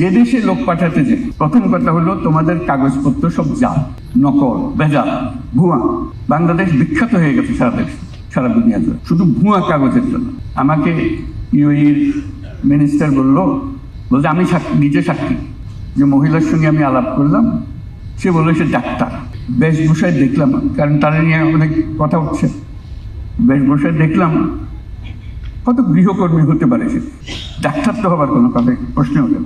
যে দেশে লোক পাঠাতে যে প্রথম কথা হলো তোমাদের কাগজপত্র সব যা নকল বেজাল ভুয়া। বাংলাদেশ বিখ্যাত হয়ে গেছে সারা দেশ, সারা দুনিয়াতে। শুধু ভুয়া কাগজের জন্য। আমাকে ইউএইর মিনিস্টার বলল বলতে আমি নিজে সাক্ষী। যে মহিলার সঙ্গে আমি আলাপ করলাম, সে বলল সে ডাক্তার। বেশভূষায় দেখলাম, কারণ তারা নিয়ে অনেক কথা উঠছে বেশভূষায় দেখলাম, কত গৃহকর্মী হতে পারে সে। ডাক্তার তো হবার কোনো কথা প্রশ্ন না।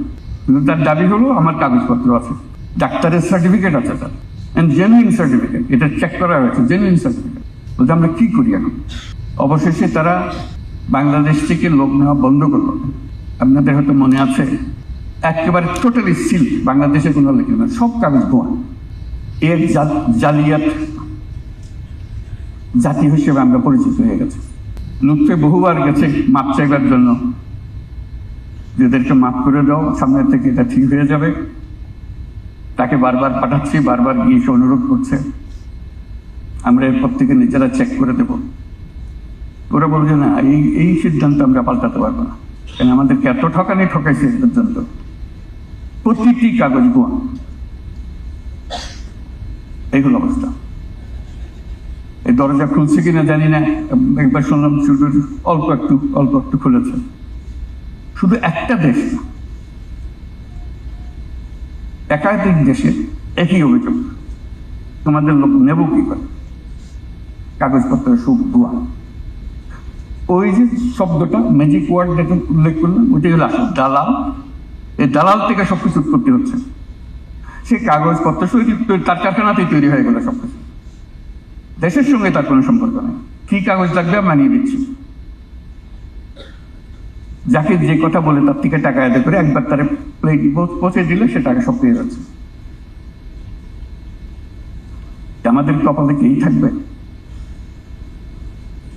কিন্তু তার দাবি হলো আমার কাগজপত্র আছে। ডাক্তারের সার্টিফিকেট আছে তার। অ্যান্ড জেনুইন সার্টিফিকেট এটা চেক করা হয়েছে জেনুইন সার্টিফিকেট বলতে আমরা কী করি এখন? অবশেষে তারা বাংলাদেশ থেকে লোক নেওয়া বন্ধ করল। আপনাদের হয়তো মনে আছে, একেবারে টোটালি সিল বাংলাদেশে কোনো লেখে না সব কাগজ গোয়া এর জালিয়াত জাতি হিসেবে আমরা পরিচিত হয়ে গেছে। লুৎফে বহুবার গেছে মাপ চাইবার জন্য। যেদেরকে মাফ করে দাও সামনের থেকে এটা ঠিক হয়ে যাবে। তাকে বারবার পাঠাচ্ছি, বারবার গিয়ে সে অনুরোধ করছে। আমরা এরপর থেকে নিজেরা চেক করে দেব। ওরা বলছে, না, এই এই সিদ্ধান্ত আমরা পাল্টাতে পারব না। কেন, আমাদেরকে এত ঠকানি ঠকাইছে পর্যন্ত প্রতিটি কাগজ গোয়া এইগুলো অবস্থা। এই দরজা খুলছে কিনা জানি না। একবার শুনলাম অল্প একটু অল্প একটু খুলেছে। শুধু একটা দেশ একাধিক দেশে একই অভিযোগ। তোমাদের লোক নেব কি করে? কাগজপত্র, সুখ ভুয়া ওই যে শব্দটা ম্যাজিক ওয়ার্ড যেটা উল্লেখ করলাম ওইটাই হলো আসল দালাল। এই দালাল থেকে সবকিছু উৎপত্তি হচ্ছে। সে কাগজপত্র সই তার কারখানাতেই তৈরি হয়ে গেল সবকিছু। দেশের সঙ্গে তার কোনো সম্পর্ক নেই। কি কাগজ লাগবে মানিয়ে দিচ্ছি যাকে যে কথা বলে তার থেকে টাকা আদায় করে একবার তার প্লেট পৌঁছে দিলে সে টাকা সব পেয়ে যাচ্ছে। আমাদের কপালে কেই থাকবে?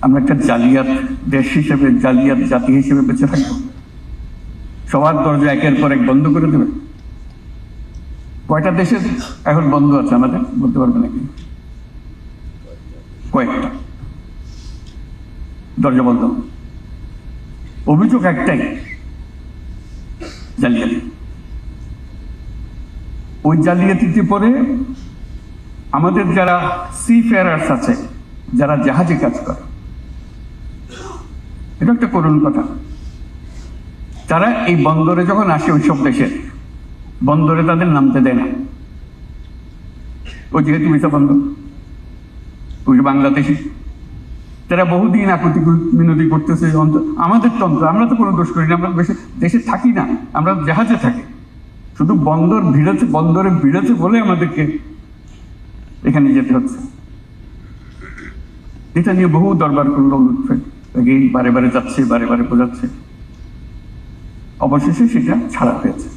আমরা একটা জালিয়াত দেশ হিসেবে, জালিয়াত জাতি হিসেবে বেঁচে থাকব? সবার দরজা একের পর এক বন্ধ করে দেবে? কয়টা দেশের এখন বন্ধ আছে আমাদের? বলতে পারবে নাকি? কয়েকটা। দরজা বন্ধ। অভিযোগ একটাই, জালিয়াতি। ওই জালিয়াতিতে পরে আমাদের যারা সি ফেয়ারার্স আছে, যারা জাহাজে কাজ করে, এটা একটা করুণ কথা। তারা এই বন্দরে যখন আসে ওই সব দেশে, বন্দরে তাদের নামতে দেয় না। ওই যেহেতু ভিসা বন্ধ ওই বাংলাদেশি তারা বহুদিন আকুতি মিনতি করতেছে আমাদের তন্ত্র, আমরা তো কোনো দোষ করি না, আমরা দেশে দেশে থাকি না, আমরা জাহাজে থাকি। শুধু বন্দর ভিড়েছে বন্দরে ভিড়েছে বলে আমাদেরকে এখানে যেতে হচ্ছে। এটা নিয়ে বহু দরবার করল লুৎফে। বারে বারে যাচ্ছে, বারে বারে বোঝাচ্ছে। অবশেষে সেটা ছাড়া হয়েছে